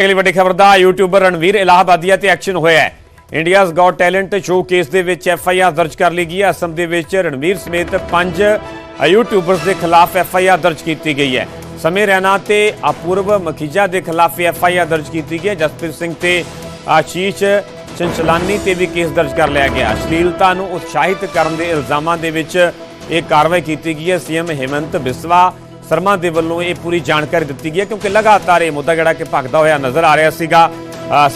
ਅਗਲੀ ਵੱਡੀ ਖਬਰ ਦਾ ਯੂਟਿਊਬਰ ਰਣਵੀਰ ਇਲਾਹਾਬਾਦੀਆ ਤੇ ਐਕਸ਼ਨ ਹੋਇਆ ਹੈ। India's got talent show case ਦੇ ਵਿੱਚ ਐਫ ਆਈ ਆਰ ਦਰਜ ਕਰ ਲਈ ਗਈ ਹੈ। ਅਸਮ ਦੇ ਵਿੱਚ ਰਣਵੀਰ ਸਮੇਤ ਪੰਜ ਯੂਟਿਊਬਰਸ ਦੇ ਖਿਲਾਫ ਐਫ ਆਈ ਆਰ ਦਰਜ ਕੀਤੀ ਗਈ ਹੈ। ਸਮੇਂ ਰੈਨਾ ਤੇ ਅਪੂਰਵ ਮਖੀਜਾ ਦੇ ਖਿਲਾਫ ਐਫ ਆਈ ਆਰ ਦਰਜ ਕੀਤੀ ਗਈ ਹੈ। ਜਸਪ੍ਰੀਤ ਸਿੰਘ ਤੇ ਆਸ਼ੀਸ਼ ਚੰਚਲਾਨੀ ਤੇ ਵੀ ਕੇਸ ਦਰਜ ਕਰ ਲਿਆ ਗਿਆ। ਅਸ਼ਲੀਲਤਾ ਨੂੰ ਉਤਸ਼ਾਹਿਤ ਕਰਨ ਦੇ ਇਲਜ਼ਾਮਾਂ ਦੇ ਵਿੱਚ ਇਹ ਕਾਰਵਾਈ ਕੀਤੀ ਗਈ ਹੈ। ਸੀਐਮ ਹਿਮੰਤ ਬਿਸਵਾ ਸ਼ਰਮਾ ਦੇ ਵੱਲੋਂ ਇਹ ਪੂਰੀ ਜਾਣਕਾਰੀ ਦਿੱਤੀ ਗਈ ਹੈ ਕਿਉਂਕਿ ਲਗਾਤਾਰ ਇਹ ਮੁੱਦਾ ਜਿਹੜਾ ਕਿ ਭਖਦਾ ਹੋਇਆ ਨਜ਼ਰ ਆ ਰਿਹਾ ਸੀਗਾ।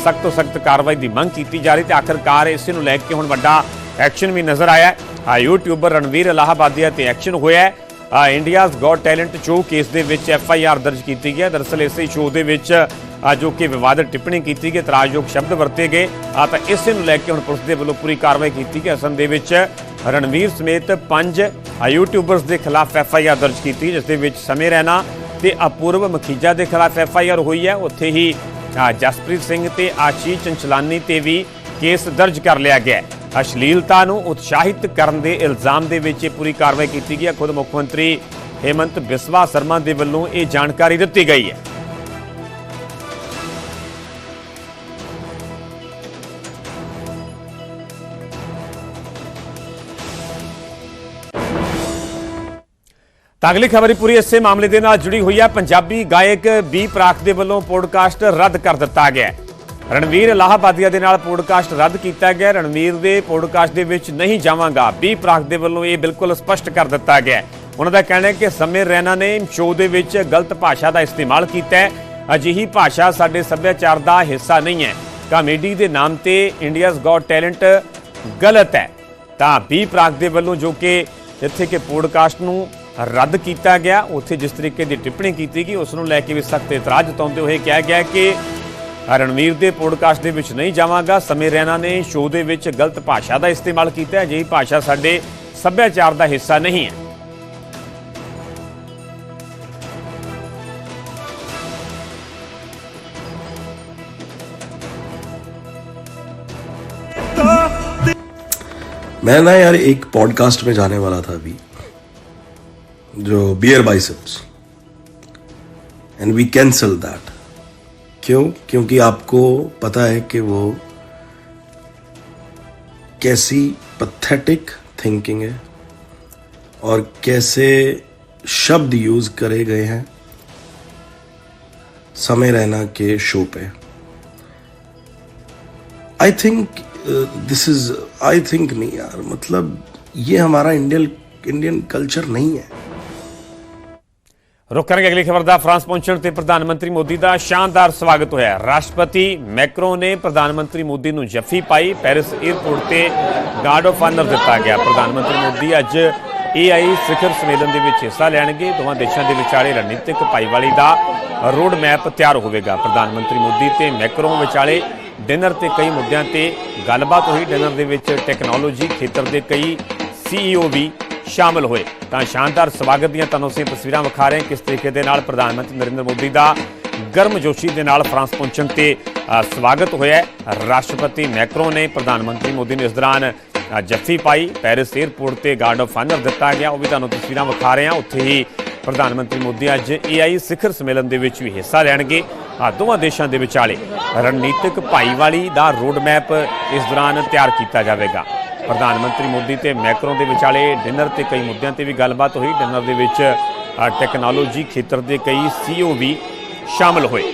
ਸਖਤ ਤੋਂ ਸਖਤ ਕਾਰਵਾਈ ਦੀ ਮੰਗ ਕੀਤੀ ਜਾ ਰਹੀ ਤੇ ਆਖਰਕਾਰ ਇਸੇ ਨੂੰ ਲੈ ਕੇ ਹੁਣ ਵੱਡਾ ਐਕਸ਼ਨ ਵੀ ਨਜ਼ਰ ਆਇਆ ਹੈ। ਯੂਟਿਊਬਰ ਰਣਵੀਰ ਇਲਾਹਾਬਾਦੀਆ ਤੇ ਐਕਸ਼ਨ ਹੋਇਆ ਹੈ। India's got talent show case ਦੇ ਵਿੱਚ ਐਫ ਆਈ ਆਰ ਦਰਜ ਕੀਤੀ ਗਈ ਹੈ। ਦਰਅਸਲ ਇਸੇ ਸ਼ੋਅ ਦੇ ਵਿੱਚ ਜੋ ਕਿ ਵਿਵਾਦਤ ਟਿੱਪਣੀ ਕੀਤੀ ਗਈ ਇਤਰਾਜ਼ਯੋਗ ਸ਼ਬਦ ਵਰਤੇ ਗਏ। ਆ ਤਾਂ ਇਸੇ ਨੂੰ ਲੈ ਕੇ ਹੁਣ ਪੁਲਿਸ ਦੇ ਵੱਲੋਂ ਪੂਰੀ ਕਾਰਵਾਈ ਕੀਤੀ ਗਈ ਅਸਮ ਦੇ ਵਿੱਚ ਰਣਵੀਰ ਸਮੇਤ ਪੰਜ ਯੂਟਿਊਬਰਸ ਦੇ ਖਿਲਾਫ ਐਫ ਆਈ ਆਰ ਦਰਜ ਕੀਤੀ, ਜਿਸ ਦੇ ਵਿੱਚ ਸਮੇਂ ਰਹਿਣਾ ਤੇ ਅਪੂਰਵ ਮਖੀਜਾ ਦੇ ਖਿਲਾਫ ਐਫ ਆਈ ਆਰ ਹੋਈ ਹੈ। ਉੱਥੇ ਹੀ ਜਸਪ੍ਰੀਤ ਸਿੰਘ ਤੇ ਆਸ਼ੀਸ਼ ਚੰਚਲਾਨੀ ਤੇ ਵੀ ਕੇਸ ਦਰਜ ਕਰ ਲਿਆ ਗਿਆ ਹੈ। ਅਸ਼ਲੀਲਤਾ ਨੂੰ ਉਤਸ਼ਾਹਿਤ ਕਰਨ ਦੇ ਇਲਜ਼ਾਮ ਦੇ ਵਿੱਚ ਇਹ ਪੂਰੀ ਕਾਰਵਾਈ ਕੀਤੀ ਗਈ ਹੈ। ਖੁਦ ਮੁੱਖ ਮੰਤਰੀ ਹੇਮੰਤ ਬਿਸਵਾ ਸ਼ਰਮਾ ਦੇ ਵੱਲੋਂ ਇਹ ਜਾਣਕਾਰੀ ਦਿੱਤੀ ਗਈ ਹੈ। ਤਾਂ ਅਗਲੀ ਖਬਰ ਹੀ ਪੂਰੀ ਇਸੇ ਮਾਮਲੇ ਦੇ ਨਾਲ ਜੁੜੀ ਹੋਈ ਹੈ। ਪੰਜਾਬੀ ਗਾਇਕ ਬੀ ਪ੍ਰਾਕ ਦੇ ਵੱਲੋਂ ਪੋਡਕਾਸਟ ਰੱਦ ਕਰ ਦਿੱਤਾ ਗਿਆ ਹੈ। ਰਣਵੀਰ ਇਲਾਹਾਬਾਦੀਆ ਦੇ ਨਾਲ ਪੋਡਕਾਸਟ ਰੱਦ ਕੀਤਾ ਗਿਆ ਰਣਵੀਰ ਦੇ ਪੋਡਕਾਸਟ ਦੇ ਵਿੱਚ ਨਹੀਂ ਜਾਵਾਂਗਾ। ਬੀ ਪ੍ਰਾਖ ਦੇ ਵੱਲੋਂ ਇਹ ਬਿਲਕੁਲ ਸਪਸ਼ਟ ਕਰ ਦਿੱਤਾ ਗਿਆ ਹੈ। ਉਹਨਾਂ ਦਾ ਕਹਿਣਾ ਹੈ ਕਿ ਸਮੀਰ ਰੈਨਾ ਨੇ ਸ਼ੋਅ ਦੇ ਵਿੱਚ ਗਲਤ ਭਾਸ਼ਾ ਦਾ ਇਸਤੇਮਾਲ ਕੀਤਾ ਹੈ। ਅਜਿਹੀ ਭਾਸ਼ਾ ਸਾਡੇ ਸੱਭਿਆਚਾਰ ਦਾ ਹਿੱਸਾ ਨਹੀਂ ਹੈ। ਕਾਮੇਡੀ ਦੇ ਨਾਮ ਤੇ ਇੰਡੀਆਜ਼ ਗॉट ਟੈਲੈਂਟ ਗਲਤ ਹੈ। ਤਾਂ ਬੀ ਪ੍ਰਾਕ ਦੇ ਵੱਲੋਂ ਜੋ ਕਿ ਇੱਥੇ ਕਿ ਪੋਡਕਾਸਟ ਨੂੰ ਰੱਦ ਕੀਤਾ ਗਿਆ ਉੱਥੇ ਜਿਸ ਤਰੀਕੇ ਦੀ ਟਿੱਪਣੀ ਕੀਤੀ ਗਈ ਉਸ ਨੂੰ ਲੈ ਕੇ ਵੀ ਸਖਤ ਇਤਰਾਜ਼ ਜਤਾਉਂਦੇ ਹੋਏ ਕਿਹਾ ਗਿਆ ਕਿ ਰਣਵੀਰ ਦੇ ਪੋਡਕਾਸਟ ਦੇ ਵਿੱਚ ਨਹੀਂ ਜਾਵਾਂਗਾ ਸਮੇਂ ਰੈਨਾ ਨੇ ਸ਼ੋਅ ਦੇ ਵਿੱਚ ਗਲਤ ਭਾਸ਼ਾ ਦਾ ਇਸਤੇਮਾਲ ਕੀਤਾ ਹੈ ਜਿਹੀ ਭਾਸ਼ਾ ਸਾਡੇ ਸੱਭਿਆਚਾਰ ਦਾ ਹਿੱਸਾ ਨਹੀਂ ਹੈ मैं ना यार एक पॉडकास्ट में जाने वाला था अभी जो beer biceps and we cancel that क्यों? क्योंकि आपको पता है कि वो कैसी पथेटिक थिंकिंग है और कैसे शब्द यूज़ करे गए हैं समय रहना के शो पे। I think this is I think नहीं यार मतलब ये हमारा इंडियन इंडियन कल्चर नहीं है। ਰੁਕ ਕਰਾਂਗੇ ਅਗਲੀ ਖਬਰ ਦਾ। ਫਰਾਂਸ ਪਹੁੰਚਣ ਤੇ ਪ੍ਰਧਾਨ ਮੰਤਰੀ ਮੋਦੀ ਦਾ ਸ਼ਾਨਦਾਰ ਸਵਾਗਤ ਹੋਇਆ। ਰਾਸ਼ਟਰਪਤੀ ਮੈਕਰੋ ਨੇ ਪ੍ਰਧਾਨ ਮੰਤਰੀ ਮੋਦੀ ਨੂੰ ਜੱਫੀ ਪਾਈ। ਪੈਰਿਸ 에ਅਰਪੋਰਟ ਤੇ ਗਾਰਡ ਆਫ ਆਨਰ ਦਿੱਤਾ ਗਿਆ। ਪ੍ਰਧਾਨ ਮੰਤਰੀ ਮੋਦੀ ਅੱਜ ਏਆਈ ਸਿਖਰ ਸੰਮੇਲਨ ਦੇ ਵਿੱਚ ਹਿੱਸਾ ਲੈਣਗੇ। ਦੋਵਾਂ ਦੇਸ਼ਾਂ ਦੇ ਵਿਚਾਲੇ ਰਣਨੀਤਿਕ ਭਾਈਵਾਲੀ ਦਾ ਰੋਡ ਮੈਪ ਤਿਆਰ ਹੋਵੇਗਾ। ਪ੍ਰਧਾਨ ਮੰਤਰੀ ਮੋਦੀ ਤੇ ਮੈਕਰੋ ਵਿਚਾਲੇ ਡਿਨਰ ਤੇ ਕਈ ਮੁੱਦਿਆਂ ਤੇ ਗੱਲਬਾਤ ਹੋਈ। ਡਿਨਰ ਦੇ ਵਿੱਚ ਟੈਕਨੋਲੋਜੀ ਖੇਤਰ ਦੇ ਕਈ ਸੀਈਓ ਵੀ ਸ਼ਾਮਲ ਹੋਏ। ਤਾਂ ਸ਼ਾਨਦਾਰ ਸਵਾਗਤ ਦੀਆਂ ਤੁਹਾਨੂੰ ਅਸੀਂ ਤਸਵੀਰਾਂ ਵਿਖਾ ਰਹੇ ਹਾਂ। ਕਿਸ ਤਰੀਕੇ ਦੇ ਨਾਲ ਪ੍ਰਧਾਨ ਮੰਤਰੀ ਨਰਿੰਦਰ ਮੋਦੀ ਦਾ ਗਰਮ ਜੋਸ਼ੀ ਦੇ ਨਾਲ ਫਰਾਂਸ ਪਹੁੰਚਣ ਤੇ ਸਵਾਗਤ ਹੋਇਆ ਰਾਸ਼ਟਰਪਤੀ ਮੈਕਰੋ ਨੇ ਪ੍ਰਧਾਨ ਮੰਤਰੀ ਮੋਦੀ ਨੂੰ ਇਸ ਦੌਰਾਨ ਜੱਫੀ ਪਾਈ। ਪੈਰਿਸ 에ਅਰਪੋਰਟ ਤੇ ਗਾਰਡ ਆਫ ਆਨਰ ਦਿੱਤਾ ਗਿਆ। ਉਹ ਵੀ ਤੁਹਾਨੂੰ ਤਸਵੀਰਾਂ ਵਿਖਾ ਰਹੇ ਹਾਂ। ਉੱਥੇ ਹੀ ਪ੍ਰਧਾਨ ਮੰਤਰੀ ਮੋਦੀ ਅੱਜ ਏਆਈ ਸਿਖਰ ਸੰਮੇਲਨ ਦੇ ਵਿੱਚ ਵੀ ਹਿੱਸਾ ਲੈਣਗੇ। ਆ, ਦੋਵਾਂ ਦੇਸ਼ਾਂ ਦੇ ਵਿਚਾਲੇ ਰਣਨੀਤਿਕ ਭਾਈਵਾਲੀ ਦਾ ਰੋਡ ਮੈਪ ਇਸ ਦੌਰਾਨ ਤਿਆਰ ਕੀਤਾ ਜਾਵੇਗਾ। ਪ੍ਰਧਾਨ ਮੰਤਰੀ ਮੋਦੀ ਤੇ ਮੈਕਰੋ ਦੇ ਵਿਚਾਲੇ ਡਿਨਰ ਤੇ ਕਈ ਮੁੱਦਿਆਂ ਤੇ ਵੀ ਗੱਲਬਾਤ ਹੋਈ। ਡਿਨਰ ਦੇ ਵਿੱਚ ਟੈਕਨੋਲੋਜੀ ਖੇਤਰ ਦੇ ਕਈ ਸੀਈਓ ਵੀ ਸ਼ਾਮਲ ਹੋਏ।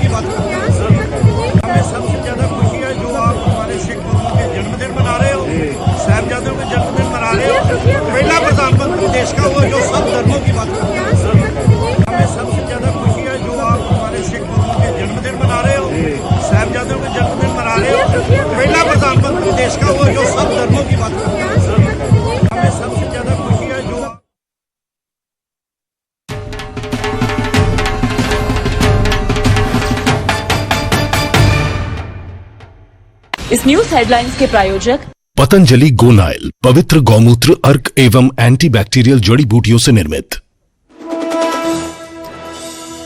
কি বাচ্চা इस न्यूज हेडलाइंस के प्रायोजक पतंजलि गोनाइल पवित्र गौमूत्र अर्क एवं एंटीबैक्टीरियल जड़ी बूटियों से निर्मित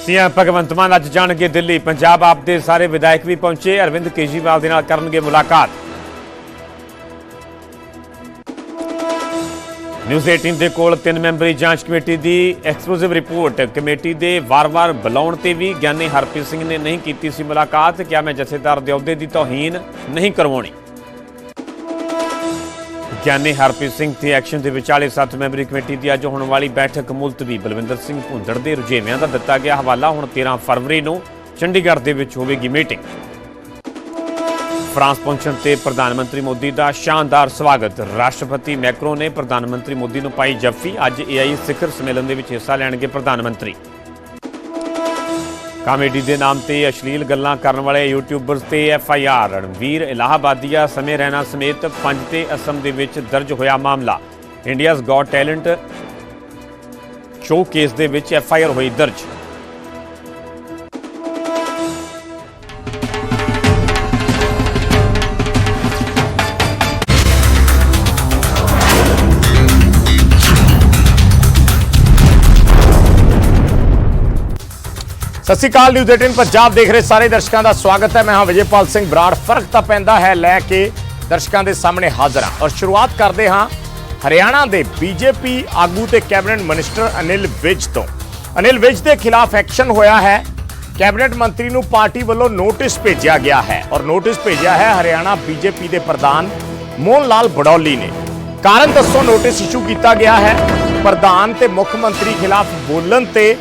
ਸੀਐਮ ਭਗਵੰਤ ਮਾਨ ਅੱਜ ਜਾਣਗੇ ਦਿੱਲੀ ਪੰਜਾਬ ਆਪ ਦੇ ਸਾਰੇ ਵਿਧਾਇਕ ਵੀ ਪਹੁੰਚੇ ਅਰਵਿੰਦ ਕੇਜਰੀਵਾਲ ਦੇ ਨਾਲ ਕਰਨਗੇ ਮੁਲਾਕਾਤ ਨਿਊਜ਼ 18 ਦੇ ਕੋਲ ਤਿੰਨ ਮੈਂਬਰੀ ਜਾਂਚ ਕਮੇਟੀ ਦੀ ਐਕਸਕਲੂਸਿਵ ਰਿਪੋਰਟ। ਕਮੇਟੀ ਦੇ ਵਾਰ-ਵਾਰ ਬੁਲਾਉਣ ਤੇ ਵੀ ਗਿਆਨੀ ਹਰਪ੍ਰੀਤ ਸਿੰਘ ਨੇ ਨਹੀਂ ਕੀਤੀ ਸੀ ਮੁਲਾਕਾਤ। ਕਿਹਾ, ਮੈਂ ਜਥੇਦਾਰ ਦੇ ਅਹੁਦੇ ਦੀ ਤੋਹੀਨ ਨਹੀਂ ਕਰਵਾਉਣੀ। ਗਿਆਨੀ ਹਰਪ੍ਰੀਤ ਸਿੰਘ ਤੇ ਐਕਸ਼ਨ ਦੇ ਵਿਚਾਲੇ ਸੱਤ ਮੈਂਬਰੀ ਕਮੇਟੀ ਦੀ ਅੱਜ ਹੋਣ ਵਾਲੀ ਬੈਠਕ ਮੁਲਤਵੀ। ਬਲਵਿੰਦਰ ਸਿੰਘ ਭੁੰਦੜ ਦੇ ਰੁਝੇਵਿਆਂ ਦਾ ਦਿੱਤਾ ਗਿਆ ਹਵਾਲਾ। ਹੁਣ 13 ਫਰਵਰੀ ਨੂੰ ਚੰਡੀਗੜ੍ਹ ਦੇ ਵਿੱਚ ਹੋਵੇਗੀ ਮੀਟਿੰਗ। ਫਰਾਂਸ ਪਹੁੰਚਣ ਤੇ ਪ੍ਰਧਾਨ ਮੰਤਰੀ ਮੋਦੀ ਦਾ ਸ਼ਾਨਦਾਰ ਸਵਾਗਤ। ਰਾਸ਼ਟਰਪਤੀ ਮੈਕਰੋ ਨੇ ਪ੍ਰਧਾਨ ਮੰਤਰੀ ਮੋਦੀ ਨੂੰ ਪਾਈ ਜੱਫੀ। ਅੱਜ ਏਆਈ ਸਿਖਰ ਸੰਮੇਲਨ ਦੇ ਵਿੱਚ ਹਿੱਸਾ ਲੈਣਗੇ ਪ੍ਰਧਾਨ ਮੰਤਰੀ। ਕਾਮੇਡੀ ਦੇ ਨਾਮ ਤੇ ਅਸ਼ਲੀਲ ਗੱਲਾਂ ਕਰਨ ਵਾਲੇ ਯੂਟਿਊਬਰਸ ਤੇ F I R. Ranveer Allahbadia ਸਮੇਂ ਰਹਿਣਾ ਸਮੇਤ ਪੰਜ ਤੇ ਅਸਮ ਦੇ ਵਿੱਚ ਦਰਜ ਹੋਇਆ ਮਾਮਲਾ। India's got talent show case ਦੇ ਵਿੱਚ ਐੱਫ ਆਈ ਆਰ ਹੋਈ ਦਰਜ। ਸਤਿ ਸ਼੍ਰੀ ਅਕਾਲ, ਨਿਊਜ਼ 18 ਪੰਜਾਬ ਦੇਖ ਰਹੇ ਸਾਰੇ ਦਰਸ਼ਕਾਂ ਦਾ ਸਵਾਗਤ ਹੈ। ਮੈਂ ਹਾਂ ਵਿਜੇਪਾਲ ਸਿੰਘ ਬਰਾੜ। ਫ਼ਰਕ ਤਾਂ ਪੈਂਦਾ ਹੈ ਲੈ ਕੇ ਦਰਸ਼ਕਾਂ ਦੇ ਸਾਹਮਣੇ ਹਾਜ਼ਰ। ਹਾਂ ਔਰ ਸ਼ੁਰੂਆਤ ਕਰਦੇ ਹਾਂ ਹਰਿਆਣਾ ਦੇ ਬੀਜੇਪੀ ਆਗੂ ਤੇ ਕੈਬਨਿਟ ਮਿਨਿਸਟਰ ਅਨਿਲ ਵਿਜ ਤੋਂ। ਅਨਿਲ ਵਿਜ ਦੇ ਖਿਲਾਫ ਐਕਸ਼ਨ ਹੋਇਆ ਹੈ। ਕੈਬਨਿਟ ਮੰਤਰੀ ਨੂੰ ਪਾਰਟੀ ਵੱਲੋਂ ਨੋਟਿਸ ਭੇਜਿਆ ਗਿਆ ਹੈ। ਔਰ ਨੋਟਿਸ ਭੇਜਿਆ ਹੈ ਹਰਿਆਣਾ ਬੀਜੇਪੀ ਦੇ ਪ੍ਰਧਾਨ ਮੋਹਨ ਲਾਲ ਬੜੌਲੀ ਨੇ। ਕਾਰਨ ਦੱਸੋ, ਨੋਟਿਸ ਇਸ਼ੂ ਕੀਤਾ ਗਿਆ ਹੈ। ਪ੍ਰਧਾਨ ਤੇ ਮੁੱਖ ਮੰਤਰੀ ਖਿਲਾਫ ਬੋਲਣ ਤੇ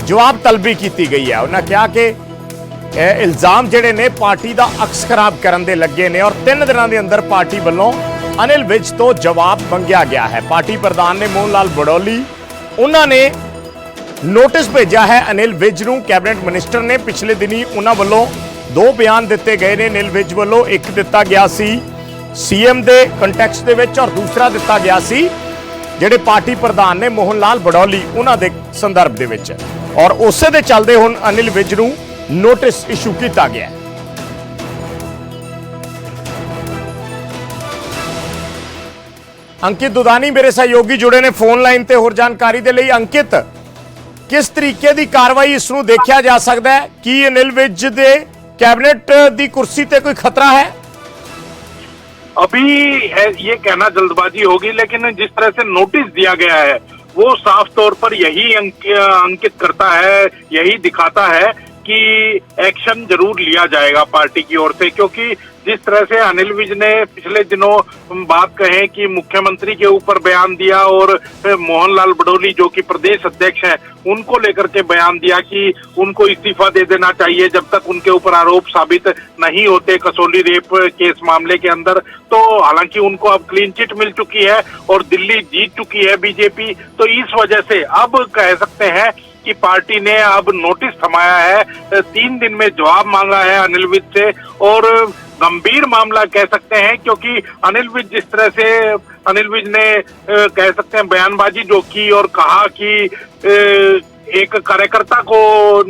ਜਵਾਬ ਤਲਬੀ ਕੀਤੀ ਗਈ ਹੈ। ਉਹਨਾਂ ਕਿਹਾ ਕਿ ਇਹ ਇਲਜ਼ਾਮ ਜਿਹੜੇ ਨੇ ਪਾਰਟੀ ਦਾ ਅਕਸ ਖਰਾਬ ਕਰਨ ਦੇ ਲੱਗੇ ਨੇ ਔਰ ਤਿੰਨ ਦਿਨਾਂ ਦੇ ਅੰਦਰ ਪਾਰਟੀ ਵੱਲੋਂ ਅਨਿਲ ਵਿਜ ਤੋਂ ਜਵਾਬ ਮੰਗਿਆ ਗਿਆ ਹੈ। ਪਾਰਟੀ ਪ੍ਰਧਾਨ ਨੇ ਮੋਹਨ ਲਾਲ ਬੜੌਲੀ, ਉਹਨਾਂ ਨੇ ਨੋਟਿਸ ਭੇਜਿਆ ਹੈ ਅਨਿਲ ਵਿਜ ਨੂੰ। ਕੈਬਨਿਟ ਮਿਨਿਸਟਰ ਨੇ ਪਿਛਲੇ ਦਿਨੀ ਉਹਨਾਂ ਵੱਲੋਂ ਦੋ ਬਿਆਨ ਦਿੱਤੇ ਗਏ ਨੇ। ਅਨਿਲ ਵਿਜ ਵੱਲੋਂ ਇੱਕ ਦਿੱਤਾ ਗਿਆ ਸੀ ਸੀਐਮ ਦੇ ਕੰਟੈਕਸਟ ਦੇ ਵਿੱਚ ਔਰ ਦੂਸਰਾ ਦਿੱਤਾ ਗਿਆ ਸੀ, ਜਿਹੜੇ ਪਾਰਟੀ ਪ੍ਰਧਾਨ ਨੇ ਮੋਹਨ ਲਾਲ ਬੜੌਲੀ, ਉਹਨਾਂ ਦੇ ਸੰਦਰਭ ਦੇ ਵਿੱਚ। ਔਰ ਉਸੇ ਦੇ ਚੱਲਦੇ ਹੁਣ ਅਨਿਲ ਵਿਜ ਨੂੰ ਨੋਟਿਸ ਇਸ਼ੂ ਕੀਤਾ ਗਿਆ ਹੈ। ਅੰਕਿਤ ਦੁਦਾਨੀ ਮੇਰੇ ਸਹਿਯੋਗੀ ਜੁੜੇ ਨੇ ਫੋਨ ਲਾਈਨ ਤੇ ਹੋਰ ਜਾਣਕਾਰੀ ਦੇ ਲਈ ਅੰਕਿਤ ਕਿਸ ਤਰੀਕੇ ਦੀ ਕਾਰਵਾਈ ਇਸ ਨੂੰ ਦੇਖਿਆ ਜਾ ਸਕਦਾ ਹੈ ਕੀ ਅਨਿਲ ਵਿਜ ਦੇ ਕੈਬਨਿਟ ਦੀ ਕੁਰਸੀ ਤੇ ਕੋਈ ਖਤਰਾ ਹੈ अभी है- ये कहना जल्दबाजी होगी लेकिन जिस तरह से नोटिस दिया गया है वो साफ तौर पर यही अंक, अंकित करता है यही दिखाता है कि एक्शन जरूर लिया जाएगा पार्टी की ओर से क्योंकि जिस तरह से अनिल विज ने पिछले दिनों बात कहे कि मुख्यमंत्री के ऊपर बयान दिया और मोहनलाल बडोली, जो कि प्रदेश अध्यक्ष हैं, उनको लेकर के बयान दिया कि उनको इस्तीफा दे देना चाहिए जब तक उनके ऊपर आरोप साबित नहीं होते कसौली रेप केस मामले के अंदर। तो हालाँकि उनको अब क्लीन चिट मिल चुकी है और दिल्ली जीत चुकी है बीजेपी। तो इस वजह से अब कह सकते हैं कि पार्टी ने अब नोटिस थमाया है, तीन दिन में जवाब मांगा है अनिल विज से और गंभीर मामला कह सकते हैं, क्योंकि अनिल विज जिस तरह से, अनिल विज ने कह सकते हैं, बयानबाजी जो की और कहा कि एक कार्यकर्ता को,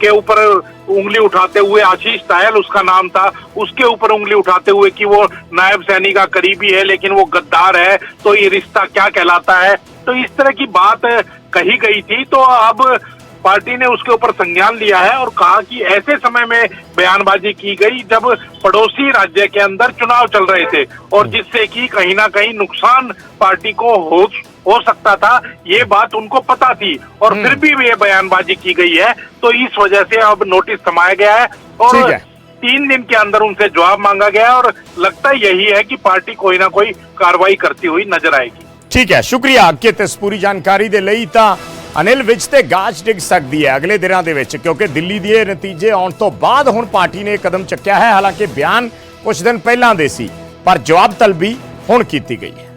के ऊपर उंगली उठाते हुए आशीष तायल, उसका नाम था, उसके ऊपर उंगली उठाते हुए कि वो नायब सैनी का करीबी है, लेकिन वो गद्दार है तो ये रिश्ता क्या कहलाता है? तो इस तरह की बात कही गई थी तो अब पार्टी ने उसके ऊपर संज्ञान लिया है और कहा कि ऐसे समय में बयानबाजी की गई जब पड़ोसी राज्य के अंदर चुनाव चल रहे थे और जिससे कि कहीं ना कहीं नुकसान पार्टी को हो हो सकता था ये बात उनको पता थी और फिर भी ये बयानबाजी की गई है तो इस वजह से अब नोटिस थमाया गया है ठीक और है। तीन दिन के अंदर उनसे जवाब मांगा गया है और लगता यही है कि पार्टी कोई ना कोई कार्रवाई करती हुई नजर आएगी ਠੀਕ ਹੈ ਸ਼ੁਕਰੀਆ ਅੰਕਿਤ ਇਸ ਪੂਰੀ ਜਾਣਕਾਰੀ ਦੇ ਲਈ ਤਾਂ ਅਨਿਲ ਵਿਜ ਤੇ ਗਾਜ ਡਿੱਗ ਸਕਦੀ ਹੈ ਅਗਲੇ ਦਿਨਾਂ ਦੇ ਵਿੱਚ, ਕਿਉਂਕਿ ਦਿੱਲੀ ਦੇ ਇਹ ਨਤੀਜੇ ਆਉਣ ਤੋਂ ਬਾਅਦ ਹੁਣ ਪਾਰਟੀ ਨੇ ਇਹ ਕਦਮ ਚੱਕਿਆ ਹੈ, ਹਾਲਾਂਕਿ ਬਿਆਨ ਕੁਝ ਦਿਨ ਪਹਿਲਾਂ ਦੇ ਸੀ, ਪਰ ਜਵਾਬ ਤਲਬੀ ਹੁਣ ਕੀਤੀ ਗਈ ਹੈ।